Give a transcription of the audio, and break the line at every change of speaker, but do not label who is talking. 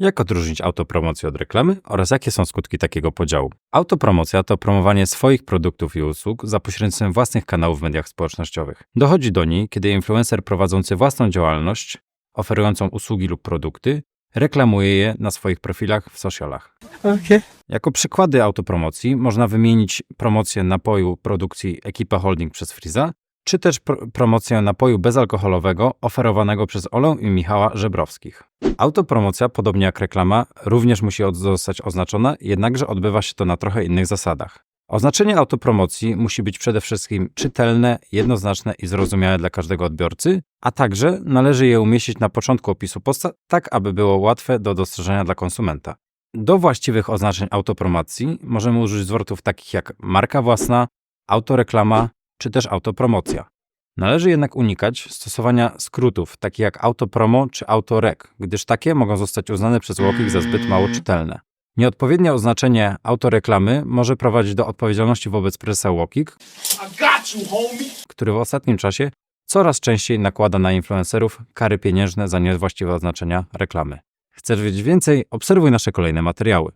Jak odróżnić autopromocję od reklamy oraz jakie są skutki takiego podziału? Autopromocja to promowanie swoich produktów i usług za pośrednictwem własnych kanałów w mediach społecznościowych. Dochodzi do niej, kiedy influencer prowadzący własną działalność, oferującą usługi lub produkty, reklamuje je na swoich profilach w socialach.
Okay.
Jako przykłady autopromocji można wymienić promocję napoju produkcji Ekipa Holding przez Friza, czy też pr- promocję napoju bezalkoholowego oferowanego przez Olę i Michała Żebrowskich. Autopromocja, podobnie jak reklama, również musi zostać oznaczona, jednakże odbywa się to na trochę innych zasadach. Oznaczenie autopromocji musi być przede wszystkim czytelne, jednoznaczne i zrozumiałe dla każdego odbiorcy, a także należy je umieścić na początku opisu posta, tak aby było łatwe do dostrzeżenia dla konsumenta. Do właściwych oznaczeń autopromocji możemy użyć zwrotów takich jak marka własna, autoreklama czy też autopromocja. Należy jednak unikać stosowania skrótów takich jak autopromo czy autorek, gdyż takie mogą zostać uznane przez łokik za zbyt mało czytelne. Nieodpowiednie oznaczenie autoreklamy może prowadzić do odpowiedzialności wobec prezesa Łokik, który w ostatnim czasie coraz częściej nakłada na influencerów kary pieniężne za niewłaściwe oznaczenia reklamy. Chcesz wiedzieć więcej? Obserwuj nasze kolejne materiały.